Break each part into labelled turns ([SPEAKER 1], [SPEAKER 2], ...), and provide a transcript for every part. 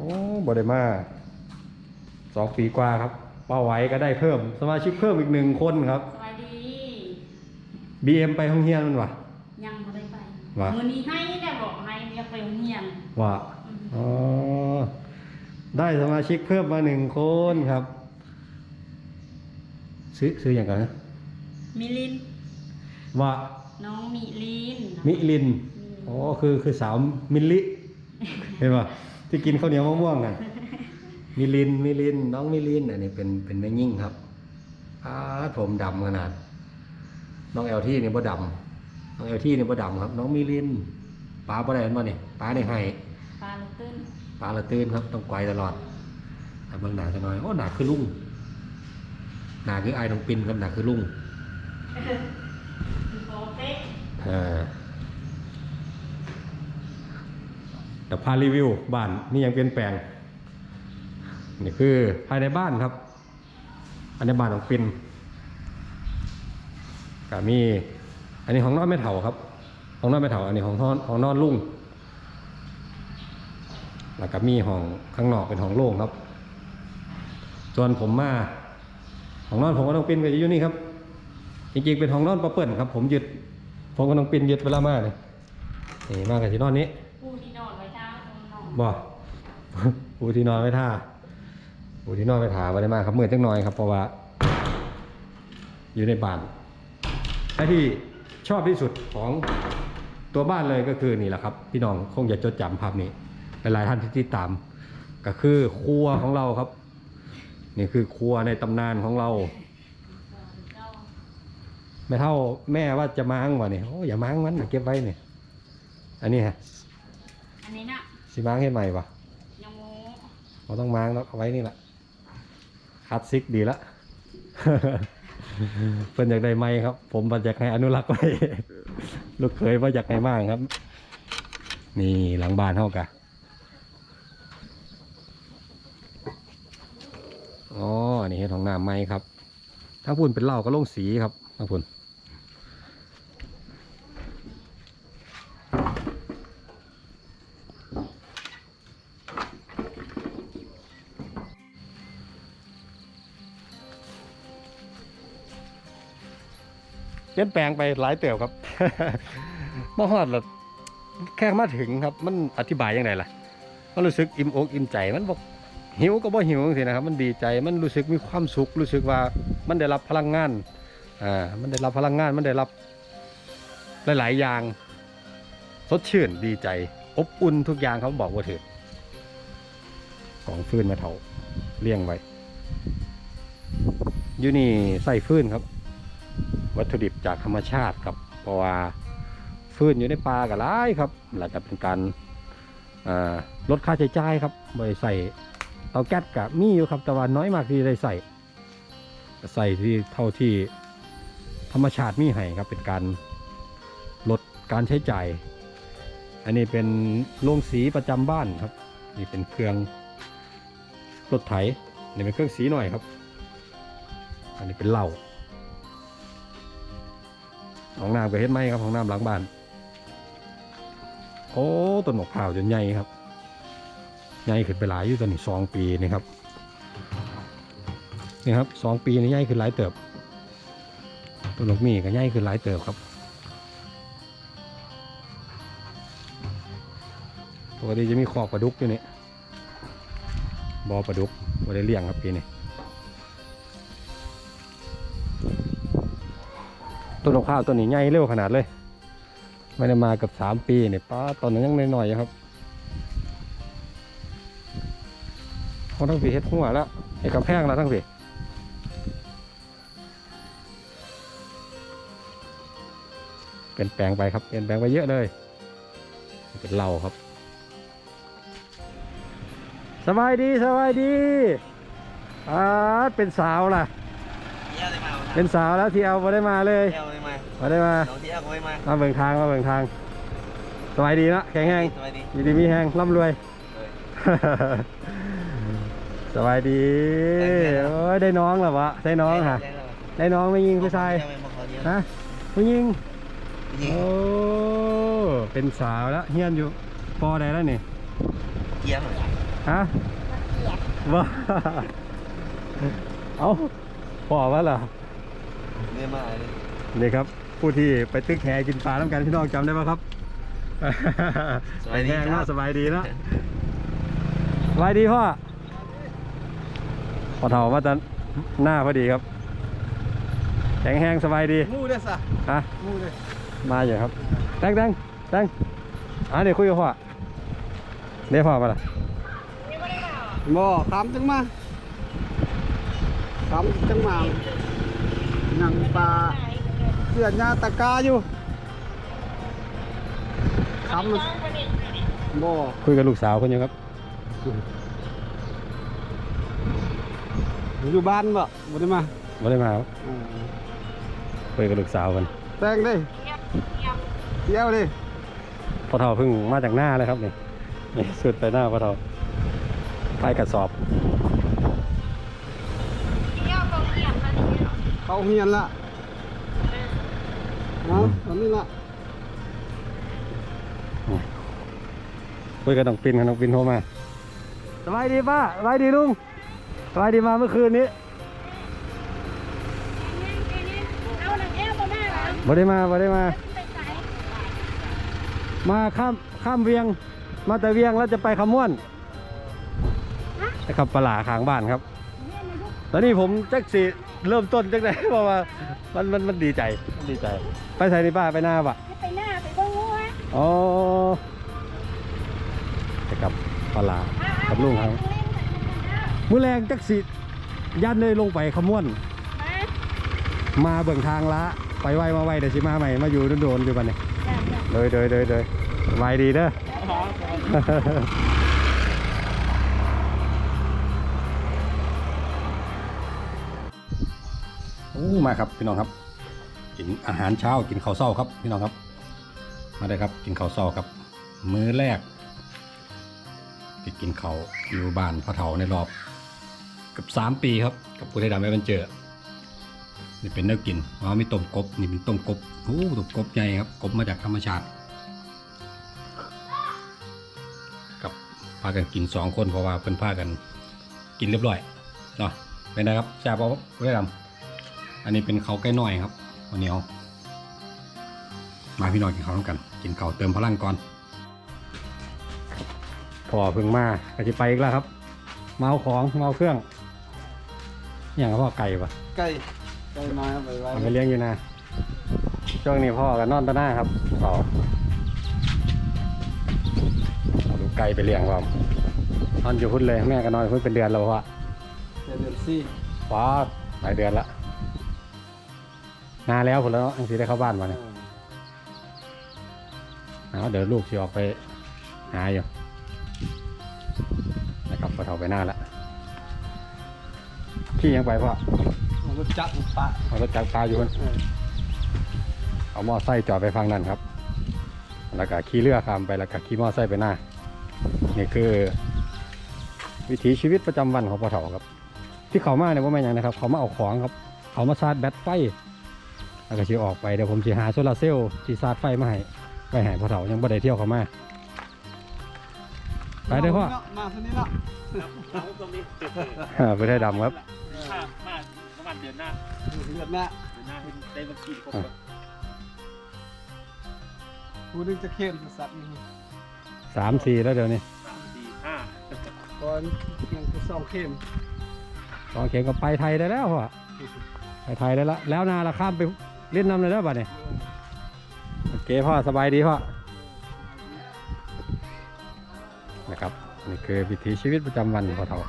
[SPEAKER 1] อ้บไดมาสองปีกว่าครับ เป้าไว้ก็ได้เพิ่ม สมาชิกเพิ่มอีกหนึ่งคนครับ
[SPEAKER 2] สวัสดี
[SPEAKER 1] BM ไปห้องเฮียนมันวะ
[SPEAKER 2] ยังไม่ได้ไป
[SPEAKER 1] ว่ะ
[SPEAKER 2] มือนี้ให้ได้บอกให้เรียกไปโรงเรียน
[SPEAKER 1] ว่าอ๋อได้สมาชิกเพิ่มมาหนึ่งคนครับ ซื้อซื้ออย่างกันนะ
[SPEAKER 2] มิลิน
[SPEAKER 1] ว่า
[SPEAKER 2] น้องมิลิน
[SPEAKER 1] มิลินอ๋อคือคือสาวมิลลิเห็นป่ะ ที่กินข้าวเหนียวมะม่วงกันมิลินมิลิน น้องมิลินอันนี้เป็นเป็นแม่ยิ่งครับอ้าผมดำขนาด น้องเอลที่นี่บ่ดำน้องเอลที่นี่บ่ดำครับ น้องมิลินป้าบ่ได้เห็นบ่นี่ป้าได้ให้
[SPEAKER 2] ปลาลูกตื้น
[SPEAKER 1] ป้าละตื่นครับ ต้องไกวตลอดแต่เบิ่งหนาจะน้อยโอ้หนาคือลุงหนาคือไอ้น้องปินครับหนาคือลุง
[SPEAKER 2] คือโฟเป๊ะ
[SPEAKER 1] อ่าเดี๋ ยวพารีวิวบ้านนี่ยังเปลี่ยนแปลง นี่คือภายในบ้านครับ อันนี้บ้านของปินก็มี อันนี้ของนอนไม่เถาครับ ของนอนไม่เถาอันนี้ของนอนของนอนลุงแล้วก็มีห้องข้างนอกเป็นห้องโล่งครับส่วนผมมาของนอนผมก็ต้องปินก็จะอยู่นี่ครับ จริงๆเป็นห้องนอนประเปิ่นครับ ผมยึดผมก็ต้องปินยึดเวลามาเลยนี่มากกับที่นอนนี้
[SPEAKER 2] ไว้ท่าตรงนอน
[SPEAKER 1] บ่ปูที่นอนไม่ท่าปูที่นอนไม่ถาไว้ได้มากครับเมื่อจักหน่อยครับเพราะว่า อยู่ในบ้านและที่ชอบที่สุดของตัวบ้านเลยก็คือนี่แหละครับ พี่น้องคงจะจดจำภาพนี้หลายท่านที่ติดตาม ก็คือครัวของเราครับ นี่คือครัวในตำนานของเราไม่เท่าแม่ว่าจะม้างวะเนี่ยโอ้อย่าม้างมันเก็บไว้เนี่ยอันนี้ฮะ
[SPEAKER 2] อันนี้นะ
[SPEAKER 1] สิม้างให้ใหม่ปะ
[SPEAKER 2] ยังโม
[SPEAKER 1] เราต้องม้างแล้วเอาไว้นี่แหละคลาสสิกดีละ เพิ่นอยากได้ไม้ครับ ผมมาอยากให้อนุรักษ์ไว้ ลูกเคยว่าอยากให้มากครับ นี่หลังบ้านเท่ากะอ๋ออันนี้เฮ็ดของน้ำไม้ครับทั้งพุ่นเป็นเหล้าก็ลงสีครับทั้งพุ่น ลี่ยนแปลงไปหลายเติบครับมาฮอดแล้วแค่มาถึงครับ มันอธิบายยังไงล่ะ มันรู้สึกอิ่มอกอิ่มใจมันบอกหิวก็บ่หิวสินะครับ มันดีใจมันรู้สึกมีความสุข รู้สึกว่ามันได้รับพลังงานอ่ามันได้รับพลังงานมันได้รับ หลาย ๆ อย่าง สดชื่นดีใจ อบอุ่นทุกอย่างเขาบอกว่าถิดของฟืนมาเถาเลี้ยงไว้อยู่นี่ใส่ฟืนครับ วัตถุดิบจากธรรมชาติครับเพราะว่าฟื้นอยู่ในป่าก็หลายครับแล้วก็เป็นการลดค่าใช้จ่ายครับไม่ใส่เตาแก๊สกับมีอยู่ครับแต่ว่าน้อยมากที่ได้ใส่ใส่ที่เท่าที่ธรรมชาติมีให้ครับเป็นการลดการใช้จ่าย อันนี้เป็นโรงสีประจำบ้านครับ นี่เป็นเครื่องรถไถนี่เป็นเครื่องสีหน่อยครับ อันนี้เป็นเหล้า ห้องน้ำก็เฮ็ดไหมครับห้องน้ำหลังบ้าน โอ้ต้นมะพร้าวจนใหญ่ครับ ใหญ่ขึ้นไปหลายอยู่ตอนนี้สองปีนี่ครับนี่ครับสองปีนี่ใหญ่ขึ้นหลายเติบต้นหมะมีก็ใหญ่ขึ้นหลายเติบครับปกติจะมีคอกปลาดุกอยู่นี่บอปลาดุกไม่ได้เลี้ยงครับปีนี้ ต้นมะพร้าวต้นนี้ใหญ่เร็วขนาดเลย ไม่ได้มากับสามปีเนี่ยป้าตอนนั้นยังน้อยๆอยครับเขาทั้งผีเฮ็ดหัวแล้วไอ้กำแพงแล้วทั้งผีเปลี่ยนแปลงไปครับเปลี่ยนแปลงไปเยอะเลย เป็นเราครับสบายดีสบายดีอ่าเป็นสาวล่ะ
[SPEAKER 3] เลยมา
[SPEAKER 1] เป็นสาวแล้วที่เอามาได้มาเลย
[SPEAKER 3] เที่ยวเลยมา
[SPEAKER 1] มาได้มา
[SPEAKER 3] น้องเที่ยวก็ไม่มา
[SPEAKER 1] มาเบิ่งทางมาเบิ่งทางสบายดีนะแข็งแรง
[SPEAKER 3] สวัสดี
[SPEAKER 1] อยู่ดีมีแหงร่ำรวย
[SPEAKER 3] เออ
[SPEAKER 1] สบายดี
[SPEAKER 3] ได้แล้ว
[SPEAKER 1] โอ้ยได้น้องเหรอวะได้น้องค่ะได้น้องไม่ยิงผู้ชาย
[SPEAKER 3] เที่วไม่มาขอเที่ยว
[SPEAKER 1] ฮะผู้ยิง
[SPEAKER 3] ยิง
[SPEAKER 1] โอ้เป็นสาวแล้วเฮียนอยู่ปอใดแล้วนี่
[SPEAKER 3] เที่ยวหน่อย
[SPEAKER 1] ปฮะ
[SPEAKER 2] เกียด
[SPEAKER 1] ว่าเอาพ่อว่าล่ะ
[SPEAKER 3] เนี่ยมาเลย
[SPEAKER 1] นี่ครับ ผู้ที่ไปตึกแหกินปลาน้ำกันพี่น้องจำได้ไหมครับ
[SPEAKER 3] สบายดี
[SPEAKER 1] แห้ง
[SPEAKER 3] ค
[SPEAKER 1] เนาะ
[SPEAKER 3] รับ
[SPEAKER 1] สบายดีเนาะสบายดีพ่อพอเถามาตอนหน้าพอดีครับ แข็งแห้งสบายดี
[SPEAKER 3] มูเด้อสะ
[SPEAKER 1] ฮะ
[SPEAKER 3] มูเด้อ
[SPEAKER 1] มาอยู่ครับแตงแตงแตงอะเดี๋ยวคุยกับพ่อเดี๋ยวพ่อมาละ
[SPEAKER 4] บ่คำจังมาคำจังมาห นังปลาเสือยาตะกาอยู่คำมันบ่
[SPEAKER 1] คุยกับลูกสาวคนอยู่ครับ
[SPEAKER 4] อยู่บ้านบ่บ่ได้มา
[SPEAKER 1] ไม่ได้มาครับ
[SPEAKER 4] อ่า
[SPEAKER 1] คุยกับลูกสาวกัน
[SPEAKER 4] แตงดิเที่ยวดิ
[SPEAKER 1] พ่อเฒ่าเพิ่งมาจากหน้าเลยครับนี่นี่สุดไปหน้าพ่อเฒ่าไปกระสอบ
[SPEAKER 2] เนี่ย
[SPEAKER 4] เขาเฮียนละเอาตอนนี้ละ
[SPEAKER 1] คุยกับน้องปินกับน้องปินโทรมาสบายดีป้าสบายดีลุงสบายดีมาเมื่อคืนนี้
[SPEAKER 2] เอาหนังแอลมาแม่แล้ว
[SPEAKER 1] บ่ได้มาบ่ได้มา
[SPEAKER 2] ไปใส่
[SPEAKER 1] มาข้ามข้ามเวียง มาแต่เวียงแล้วจะไปขมวนนะครับปลาหลาขางบ้านครับ ตอนนี้ผมจักสิ เริ่มต้นจักไหนเพราะว่ามันมันมันดีใจมันดีใจ ไปใส่นี่ป้าไปหน้าปะ
[SPEAKER 2] ไปหน้าไปบ้างวะ
[SPEAKER 1] อ๋อไปกับปลาหลากับลุงครับมื้อแรงจักสิยันเลยลงไปขมวนมาเบิ่งทางละไปไวมาไวเดี๋ยวสิมาใหม่มาอยู่โดนๆอยู่บัดนี้เลยเลยเลยเลยสบายดีเด้อ มาครับพี่น้องครับ กินอาหารเช้ากินข้าวเช้าครับพี่น้องครับ มาได้ครับกินข้าวเช้าครับ มื้อแรกไปกินข้าวอยู่บ้านพ่อเฒ่าในรอบเกับสามปีครับ กับผู้ได้ดำไม่เป็นเจอนี่เป็นเนื้อกินอ๋อมีต้มกบนี่เป็นต้มกบโอ้ต้มกบใหญ่ครับกบมาจากธรรมชาติ กับพากันกินสองคนเพราะว่าเพิ่นพากันกินเรียบร้อยเนาะเป็นไงครับแซ่บเอาไว้ดำ อันนี้เป็นเขาวใกล้น้อยครับวันนี้เอามาพี่น้องกินข้าวร่วมกัน กินข้าวเติมพลังก่อน พอเพิ่งมาก็จะไปอีกแล้วครับ เมาของเมาเครื่องอหย่างกับพ่อไก่ปะ
[SPEAKER 4] ไก่ไก่น้อยเอาไปไว้
[SPEAKER 1] เอาไปเลี้ยงอยู่นะช่วงนี้พ่อกับนอนตะหน้าครับต่อเอาลูกไก่ไปเลี้ยงครับนอนอยู่พุ่นเลยแม่ก็นอนอยู่พุ่นเป็นเดือนแล้วพ่อ
[SPEAKER 4] เดือนสี่
[SPEAKER 1] ว้าหลายเดือนละ นานแล้วผมแล้วอังสีได้เข้าบ้านมาเนี่ยเอาเดี๋ยวลูกจะออกไปหาอยู่นะครับพอเท่าไปหน้าละขี่ยังไปพ่อ
[SPEAKER 4] เอารถจักรปะ
[SPEAKER 1] เอารถจักรปลาอยู่คน
[SPEAKER 4] เออ
[SPEAKER 1] เอาหม้อไส้จอดไปฟังนั่นครับ แล้วก็ขี่เรือข้ามไปแล้วก็ขี่หม้อไส้ไปหน้านี่คือ วิถีชีวิตประจำวันของปอเถาครับ ที่เขามาเนี่ยว่าไม่นหยังนะครับ เขามาเอาของครับ เขามาชาร์จแบตไฟ แล้วก็ชีออกไปเดี๋ยวผมจะหาโซลาร์เซลล์ที่ชาร์จไฟมาให้ไปให้ปอเถายังบ่ได้เที่ยวเขามาไปเด้อพ่อ
[SPEAKER 4] มาเท่านี้ละ
[SPEAKER 1] อ่าไปได้ดำครับ
[SPEAKER 3] มามาประมาณเดือนหน้า
[SPEAKER 4] เดือนหน้า
[SPEAKER 3] เดือนหน้าให้ได้มากินครบ
[SPEAKER 1] อะ
[SPEAKER 4] ผู้หนึงจะเข้มสัตว์นี่
[SPEAKER 1] สามสี่แล้วเดี๋ยวนี้
[SPEAKER 3] สามสี่ห้า
[SPEAKER 4] ก่อนยังจะสองเข้ม
[SPEAKER 1] ตอนเข็งก็ไปไทยได้แล้วพ่อไปไทยได้แล้วแล้วนาละข้ามไป เล่นน้ำเลยแล้วบัดนี้โอเคพ่อสบายดีพ่อนะครับนี่คือวิถีชีวิตประจำวันของพ่อเฒ่า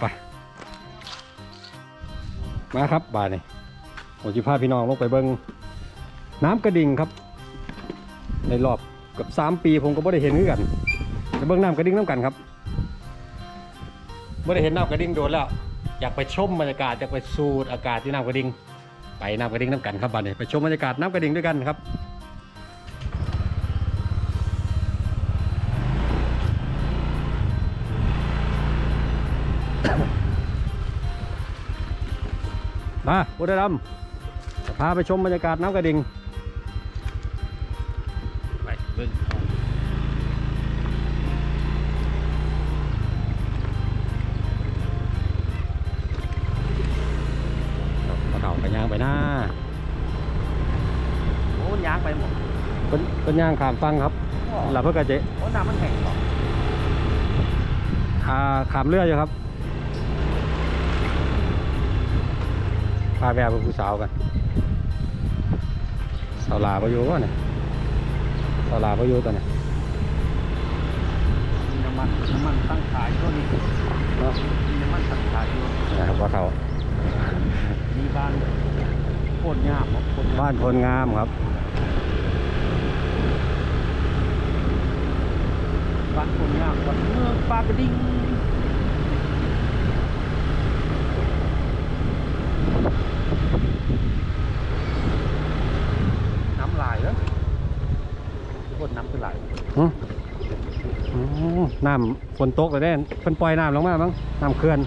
[SPEAKER 1] ไปมาครับบานี่ผมจะพาพี่น้องลงไปเบิ้งน้ำกระดิ่งครับ ในรอบเกับสามปีผมก็ไม่ได้เห็นคือกันไปเบิ้งน้ำกระดิ่งน้ำกันครับ ไม่ได้เห็นน้ำกระดิ่งโดนแล้ว อยากไปชมบรรยากาศอยากไปสูดอากาศที่น้ำกระดิ่งไปน้ำกระดิ่งน้ำกันครับบัดนี้ไปชมบรรยากาศน้ำกระดิ่งด้วยกันครับมาบุรีรัมจะพาไปชมบรรยากาศน้ำกระดิ่ง
[SPEAKER 3] บิ่ง
[SPEAKER 1] กระเต่า ย่างไปหน้า
[SPEAKER 3] โอ้ยางไปหมด
[SPEAKER 1] เป็นเป็นย่างขามฟังครับหลับเพื่อกระเจ
[SPEAKER 3] โอ้น้ำมันแห้งหรอ
[SPEAKER 1] อ่าขามเรืออยู่ครับพาแววไปผู้สาวกันสาวลาไปอยู่วะเนี่ยสาวลาไปอยู่ตอนนี้
[SPEAKER 3] มีน้ำมันน้ำมันตั้งขายก็นี่
[SPEAKER 1] เนาะ
[SPEAKER 3] มีน้ำมันตั้งขายอยู่
[SPEAKER 1] นะครับว่าเขา
[SPEAKER 3] มี บ้านโคตรยากเนาะโคตรยก
[SPEAKER 1] บ้านพลงามครับ
[SPEAKER 3] บ้านโคตรยากวัดเมืองปลากระดิ่งน้ำลายแล้วโคตรน้ำคือไหล
[SPEAKER 1] อืมอืมน้ำฝนตกเลยแน่เพิ่นปล่อยน้ำลงมามั้งน้ำเขื่อน